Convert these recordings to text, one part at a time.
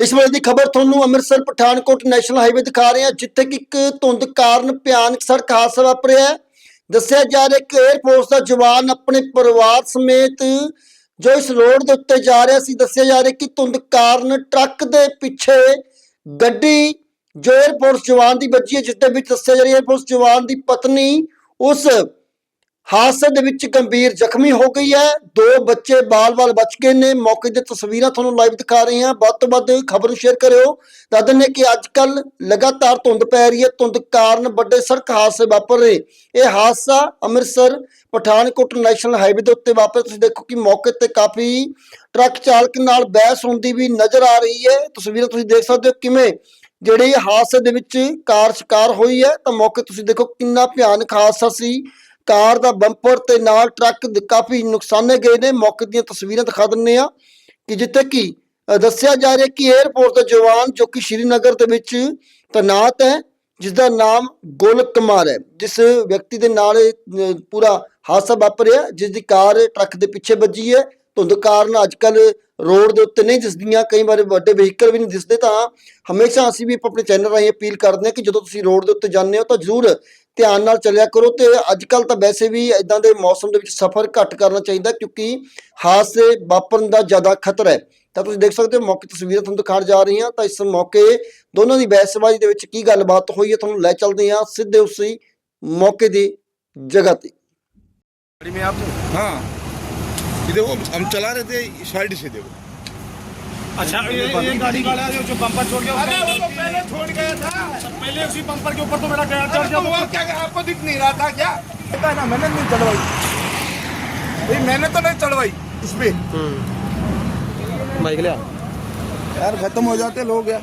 ਇਸ ਵੇਲੇ ਦੀ ਖਬਰ ਤੁਹਾਨੂੰ ਅੰਮ੍ਰਿਤਸਰ, ਪਠਾਨਕੋਟ ਨੈਸ਼ਨਲ ਹਾਈਵੇ ਦਿਖਾ ਰਹੇ ਹਾਂ, ਜਿੱਥੇ ਕਿ ਇੱਕ ਧੁੰਦ ਕਾਰਨ ਭਿਆਨਕ ਸੜਕ ਹਾਦਸਾ ਵਾਪਰਿਆ ਦੱਸਿਆ ਜਾ ਰਿਹਾ ਕਿ 에ਅਰਫੋਰਸ ਦਾ ਜਵਾਨ ਆਪਣੇ ਪਰਿਵਾਰ ਸਮੇਤ ਜੋ ਇਸ ਰੋਡ ਦੇ ਉੱਤੇ ਜਾ ਰਿਹਾ ਸੀ, ਦੱਸਿਆ ਜਾ ਰਿਹਾ ਕਿ ਧੁੰਦ ਕਾਰਨ ਟਰੱਕ ਦੇ ਪਿੱਛੇ ਗੱਡੀ ਜੋ 에ਅਰਫੋਰਸ ਜਵਾਨ ਦੀ ਬੱਜੀ ਹੈ, ਜਿਸ ਵਿੱਚ ਦੱਸਿਆ ਜਾ ਰਿਹਾ 에ਅਰਫੋਰਸ ਜਵਾਨ ਦੀ ਪਤਨੀ ਉਸ ਹਾਦਸੇ ਦੇ ਵਿੱਚ ਗੰਭੀਰ ਜ਼ਖਮੀ ਹੋ ਗਈ ਹੈ। ਦੋ ਬੱਚੇ ਬਾਲ-ਬਾਲ ਬਚ ਗਏ ਨੇ। ਮੌਕੇ ਦੀਆਂ ਤਸਵੀਰਾਂ ਤੁਹਾਨੂੰ ਲਾਈਵ ਦਿਖਾ ਰਹੇ ਹਾਂ। ਵੱਧ ਤੋਂ ਵੱਧ ਖਬਰ ਨੂੰ ਸ਼ੇਅਰ ਕਰਿਓ। ਦੱਸ ਦਿੰਦੇ ਕਿ ਅੱਜ ਕੱਲ ਲਗਾਤਾਰ ਧੁੰਦ ਪੈ ਰਹੀ ਹੈ। ਧੁੰਦ ਕਾਰਨ ਵੱਡੇ ਸੜਕ ਹਾਦਸੇ ਵਾਪਰ ਰਹੇ। ਇਹ ਹਾਦਸਾ ਅੰਮ੍ਰਿਤਸਰ ਪਠਾਨਕੋਟ ਨੈਸ਼ਨਲ ਹਾਈਵੇ ਦੇ ਉੱਤੇ ਵਾਪਰਿਆ। ਤੁਸੀਂ ਦੇਖੋ ਕਿ ਮੌਕੇ ਤੇ ਕਾਫੀ ਟਰੱਕ ਚਾਲਕ ਨਾਲ ਬਹਿਸ ਹੁੰਦੀ ਵੀ ਨਜ਼ਰ ਆ ਰਹੀ ਹੈ। ਤਸਵੀਰਾਂ ਤੁਸੀਂ ਦੇਖ ਸਕਦੇ ਹੋ ਕਿਵੇਂ ਜਿਹੜੀ ਹਾਦਸੇ ਦੇ ਵਿੱਚ ਕਾਰ ਸ਼ਿਕਾਰ ਹੋਈ ਹੈ। ਤਾਂ ਮੌਕੇ ਤੁਸੀਂ ਦੇਖੋ ਕਿੰਨਾ ਭਿਆਨਕ ਹਾਦਸਾ ਸੀ। ਕਾਰ ਦਾ ਬੰਪਰ ਤੇ ਨਾਲ ਟਰੱਕ ਦੇ ਕਾਫੀ ਨੁਕਸਾਨੇ ਗਏ ਨੇ। ਮੌਕੇ ਦੀਆਂ ਤਸਵੀਰਾਂ ਦਿਖਾ ਦਿੰਨੇ ਆ ਕਿ ਜਿੱਥੇ ਕਿ ਦੱਸਿਆ ਜਾ ਰਿਹਾ ਕਿ 에ਅਰਪੋਰਟ ਦੇ ਜਵਾਨ ਜੋ ਕਿ ਸ਼੍ਰੀਨਗਰ ਦੇ ਵਿੱਚ ਤੈਨਾਤ ਹੈ ਜਿਸ ਦਾ ਨਾਮ ਗੋਲਕ ਕੁਮਾਰ ਹੈ। ਜਿਸ ਵਿਅਕਤੀ ਦੇ ਨਾਲ ਪੂਰਾ ਹਾਦਸਾ ਵਾਪਰਿਆ ਜਿਸ ਦੀ ਕਾਰ ਟਰੱਕ ਦੇ ਪਿੱਛੇ ਵੱਜੀ ਹੈ। ਧੁੰਦ ਕਾਰਨ ਅੱਜ ਕੱਲ ਰੋਡ ਦੇ ਉੱਤੇ ਨਹੀਂ ਦਿਸਦੀਆਂ ਕਈ ਵਾਰ ਵੱਡੇ ਵਹੀਕਲ ਵੀ ਨਹੀਂ ਦਿਸਦੇ। ਤਾਂ ਹਮੇਸ਼ਾ ਅਸੀਂ ਵੀ ਆਪਣੇ ਚੈਨਲ ਰਾਹੀਂ ਅਪੀਲ ਕਰਦੇ ਹਾਂ ਕਿ ਜਦੋਂ ਤੁਸੀਂ ਰੋਡ ਦੇ ਉੱਤੇ ਜਾਂਦੇ ਹੋ ਤਾਂ ਜ਼ਰੂਰ ਧਿਆਨ ਨਾਲ ਚੱਲਿਆ ਕਰੋ ਤੇ ਅੱਜ ਕੱਲ ਤਾਂ ਵੈਸੇ ਵੀ ਇਦਾਂ ਦੇ ਮੌਸਮ ਦੇ ਵਿੱਚ ਸਫ਼ਰ ਘੱਟ ਕਰਨਾ ਚਾਹੀਦਾ ਕਿਉਂਕਿ ਹਾਦਸੇ ਵਾਪਰਨ ਦਾ ਜ਼ਿਆਦਾ ਖਤਰਾ ਹੈ ਤਾਂ ਤੁਸੀਂ ਦੇਖ ਸਕਦੇ ਹੋ ਮੌਕੇ ਤਸਵੀਰਾਂ ਤੁਹਾਨੂੰ ਦਿਖਾਉਣ ਜਾ ਰਹੀ ਹਾਂ ਤਾਂ ਇਸ ਮੌਕੇ ਦੋਨਾਂ ਦੀ ਬਹਿਸਬਾਜ਼ੀ ਦੇ ਵਿੱਚ ਕੀ ਗੱਲਬਾਤ ਹੋਈ ਹੈ ਤੁਹਾਨੂੰ ਲੈ ਚੱਲਦੇ ਹਾਂ ਸਿੱਧੇ ਉਸੇ ਮੌਕੇ ਦੀ ਜਗ੍ਹਾ ਤੇ गाड़ी में आप थे? हाँ ये देखो हम चला रहे थे साइड से देखो अच्छा ये, ये गाड़ी वाला जो जो बम्पर छोड़ गया अरे वो तो पहले छोड़ गया था। पहले उसी बम्पर के ऊपर तो मेरा टायर चढ़ गया तो वो क्या आपको दिख नहीं रहा था क्या? पता है ना मैंने नहीं चढ़वाई। भाई मैंने तो नहीं चढ़वाई उस पे। बाइक लिया यार खत्म हो जाते लोग यार।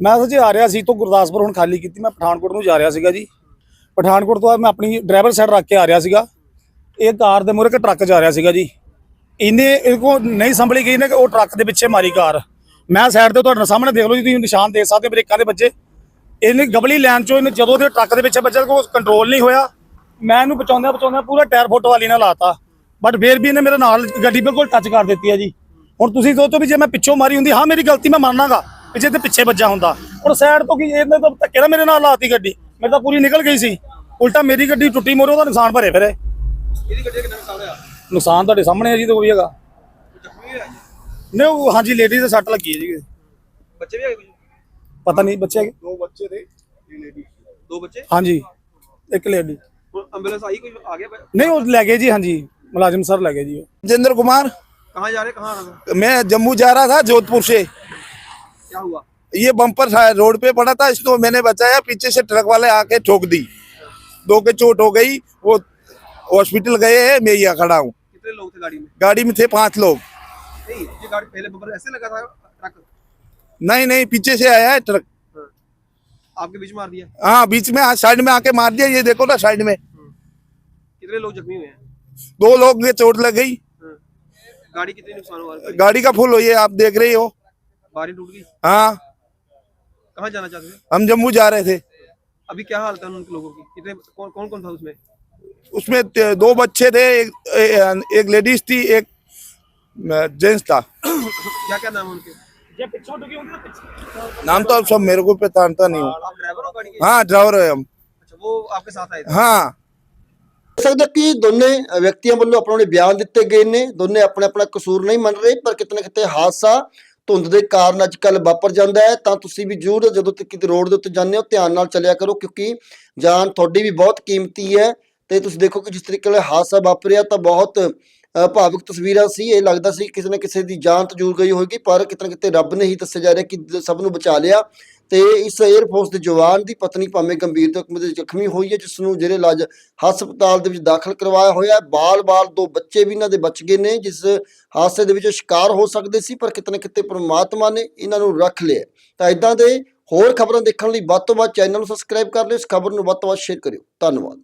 ਮੈਂ ਸੱਚੇ ਆ ਰਿਹਾ ਸੀ ਤੋਂ ਗੁਰਦਾਸਪੁਰ ਹੁਣ ਖਾਲੀ ਕੀਤੀ, ਮੈਂ ਪਠਾਨਕੋਟ ਨੂੰ ਜਾ ਰਿਹਾ ਸੀਗਾ ਜੀ। ਪਠਾਨਕੋਟ ਤੋਂ ਬਾਅਦ ਮੈਂ ਆਪਣੀ ਡਰਾਈਵਰ ਸਾਈਡ ਰੱਖ ਕੇ ਆ ਰਿਹਾ ਸੀਗਾ। ਇਹ ਕਾਰ ਦੇ ਮੂਹਰੇ ਇੱਕ ਟਰੱਕ ਜਾ ਰਿਹਾ ਸੀਗਾ ਜੀ। ਇਹਨੇ ਇਹ ਕੋ ਨਹੀਂ ਸੰਭਲੀ ਗਈ ਨੇ ਕਿ ਉਹ ਟਰੱਕ ਦੇ ਪਿੱਛੇ ਮਾਰੀ ਕਾਰ। ਮੈਂ ਸਾਈਡ ਤੇ ਤੁਹਾਡੇ ਸਾਹਮਣੇ ਦੇਖ ਲਓ ਜੀ, ਤੁਸੀਂ ਨਿਸ਼ਾਨ ਦੇਖ ਸਕਦੇ ਹੋ ਬ੍ਰੇਕਾਂ ਦੇ ਵੱਜੇ। ਇਹਨੇ ਗਬਲੀ ਲੈਣ ਚੋਂ ਇਹਨੇ ਜਦੋਂ ਦੇ ਟਰੱਕ ਦੇ ਪਿੱਛੇ ਵੱਜਾ ਕੋ ਕੰਟਰੋਲ ਨਹੀਂ ਹੋਇਆ। ਮੈਂ ਇਹਨੂੰ ਬਚਾਉਂਦਾ ਬਚਾਉਂਦਾ ਪੂਰਾ ਟਾਇਰ ਫੁੱਟ ਵਾਲੀ ਨਾਲ ਲਾਤਾ। ਬਟ ਫੇਰ ਵੀ ਇਹਨੇ ਮੇਰੇ ਨਾਲ ਗੱਡੀ ਬਿਲਕੁਲ ਟੱਚ ਕਰ ਦਿੱਤੀ ਹੈ ਜੀ। ਹੁਣ ਤੁਸੀਂ ਸੋਚੋ ਵੀ ਜੇ ਮੈਂ ਪਿੱਛੋਂ ਮਾਰੀ ਹੁੰਦੀ, ਹਾਂ, ਮੇਰੀ ਗਲਤੀ ਮੈਂ ਮੰਨਾਂਗਾ ਵੀ ਜੇ ਤੇ ਪਿੱਛੇ ਵੱਜਾ ਹੁੰਦਾ ਹੁਣ ਸਾਈਡ ਤੋਂ ਕੀ ਇਹਨੇ ਤਾਂ ਧੱਕੇ ਨਾਲ ਮੇਰੇ ਨਾਲ ਲਾਤੀ ਗੱਡੀ ਮੇਰੇ ਤਾਂ ਪੂਰੀ ਨਿਕਲ ਗਈ ਸੀ ਉਲਟਾ ਮੇਰੀ ਗੱਡੀ ਟੁੱਟੀ ਮੋਰੇ ਉਹਦਾ ਨੁਕਸਾਨ ਭਰੇ ਫਿਰੇ ਇਹਦੀ ਗੱਡੀ ਦਾ ਕਿੰਨਾ ਨੁਕਸਾਨ ਹੋਇਆ ਨੁਕਸਾਨ ਤੁਹਾਡੇ ਸਾਹਮਣੇ ਹੈ ਜੀ ਤੇ ਕੋਈ ਹੈਗਾ ਨਹੀਂ ਉਹ ਹਾਂਜੀ ਲੇਡੀ ਦੇ ਸੱਟ ਲੱਗੀ ਹੈ ਜੀ ਬੱਚੇ ਵੀ ਹੈਗੇ ਕੁਝ ਪਤਾ ਨਹੀਂ ਬੱਚੇ ਹੈਗੇ दो बच्चे थे ये लेडी ਦੋ ਬੱਚੇ ਹਾਂਜੀ ਇੱਕ ਲੇਡੀ ਹੁਣ ਐਂਬੂਲੈਂਸ ਆਈ ਕੋਈ ਆ ਗਿਆ ਬ- ਨਹੀਂ ਉਹ ਲੈ ਗਏ ਜੀ ਹਾਂਜੀ ਮੁਲਾਜ਼ਮ ਸਰ ਲੈ ਗਏ ਜੀ ਉਹ जितेंद्र कुमार कहाँ जा रहे कहाँ आ रहे मैं जम्मू जा रहा था जोधपुर से क्या हुआ? ये बम्पर था, रोड पे पड़ा था इसको मैंने बचाया पीछे से ट्रक वाले आके ठोक दी। दो के चोट हो गई वो हॉस्पिटल गए हैं मैं यहाँ खड़ा हूँ। कितने लोग थे गाड़ी में? गाड़ी में थे पाँच लोग। नहीं ये गाड़ी पहले बम्पर ऐसे लगा था ट्रक? नहीं नहीं पीछे से आया है ट्रक। हाँ। आपके बीच मार दिया? हाँ बीच में साइड में आके मार दिया ये देखो ना साइड में। कितने लोग जख्मी हुए हैं? दो लोग चोट लग गई। हाँ। गाड़ी कितनी नुकसान हुआ? गाड़ी का फुल हो ये आप देख रहे हो। बारी टूट गई हाँ कहाँ जाना चाहते थे हम जम्मू जा रहे थे अभी क्या हालत है उन लोगों की कितने कौन कौन कौन था उसमें उसमें त- दो बच्चे थे एक, ए- एक लेडीज थी एक जेंट्स था क्या क्या नाम है उनके ਜੇ ਪਿੱਛੋਂ ਟੁਕੀ ਹੁੰਦੀ ਤਾਂ ਪਿੱਛੇ नाम तो अब सब मेरे को पहचानता नहीं हूँ आप ड्राइवर हो गाड़ी के हाँ ड्राइवर है हम अच्छा वो आपके साथ आए थे हाँ ਦੇਖ ਸਕਦੇ ਹੋ ਕਿ ਦੋਨੇ ਵਿਅਕਤੀਆਂ ਵੱਲੋਂ ਆਪਣੇ ਆਪਣੇ ਬਿਆਨ ਦਿੱਤੇ ਗਏ ਨੇ ਦੋਨੇ ਆਪਣੇ ਆਪਣਾ ਕਸੂਰ ਨਹੀਂ ਮੰਨ ਰਹੇ ਪਰ ਕਿਤੇ ਨਾ ਕਿਤੇ ਹਾਦਸਾ ਧੁੰਦ ਦੇ ਕਾਰਨ ਅੱਜ ਕੱਲ ਵਾਪਰ ਜਾਂਦਾ ਹੈ। ਤਾਂ ਤੁਸੀਂ ਵੀ ਜ਼ਰੂਰ ਜਦੋਂ ਤੱਕ ਕਿਤੇ ਰੋਡ ਦੇ ਉੱਤੇ ਜਾਂਦੇ ਹੋ ਧਿਆਨ ਨਾਲ ਚੱਲਿਆ ਕਰੋ ਕਿਉਂਕਿ ਜਾਨ ਤੁਹਾਡੀ ਵੀ ਬਹੁਤ ਕੀਮਤੀ ਹੈ। ਤੇ ਤੁਸੀਂ ਦੇਖੋ ਕਿ ਜਿਸ ਤਰੀਕੇ ਨਾਲ ਹਾਦਸਾ ਵਾਪਰਿਆ ਤਾਂ ਬਹੁਤ ਅ, ਤਸਵੀਰਾਂ ਸੀ। ਇਹ ਲੱਗਦਾ ਸੀ ਕਿਸੇ ਨਾ ਕਿਸੇ ਦੀ ਜਾਨ ਤਾਂ ਜ਼ਰੂਰ ਗਈ ਹੋਏਗੀ ਪਰ ਕਿਤੇ ਨਾ ਕਿਤੇ ਰੱਬ ਨੇ ਹੀ ਦੱਸਿਆ ਜਾ ਰਿਹਾ ਕਿ ਸਭ ਨੂੰ ਬਚਾ ਲਿਆ। ਤੇ ਇਸ 에ਅਰ ਫੋਰਸ ਦੇ ਜਵਾਨ ਦੀ ਪਤਨੀ ਭਾਵੇਂ ਗੰਭੀਰ ਜ਼ਖਮ ਦੇ ਜ਼ਖਮੀ ਹੋਈ ਹੈ ਜਿਸ ਨੂੰ ਜਿਹੜੇ ਇਲਾਜ ਹਸਪਤਾਲ ਦੇ ਵਿੱਚ ਦਾਖਲ ਕਰਵਾਇਆ ਹੋਇਆ ਹੈ। ਬਾਲ-ਬਾਲ ਦੋ ਬੱਚੇ ਵੀ ਇਹਨਾਂ ਦੇ ਬਚ ਗਏ ਨੇ, ਜਿਸ ਹਾਦਸੇ ਦੇ ਵਿੱਚ ਸ਼ਿਕਾਰ ਹੋ ਸਕਦੇ ਸੀ, ਪਰ ਕਿਤੇ ਨਾ ਕਿਤੇ ਪ੍ਰਮਾਤਮਾ ਨੇ ਇਹਨਾਂ ਨੂੰ ਰੱਖ ਲਿਆ ਤਾਂ ਇਦਾਂ ਦੇ ਹੋਰ ਖਬਰਾਂ ਦੇਖਣ ਲਈ ਵੱਧ ਤੋਂ ਵੱਧ ਚੈਨਲ ਨੂੰ ਸਬਸਕ੍ਰਾਈਬ ਕਰ ਲਿਓ। ਇਸ ਖਬਰ ਨੂੰ ਵੱਧ ਤੋਂ ਵੱਧ ਸ਼ੇਅਰ ਕਰਿਓ। ਧੰਨਵਾਦ।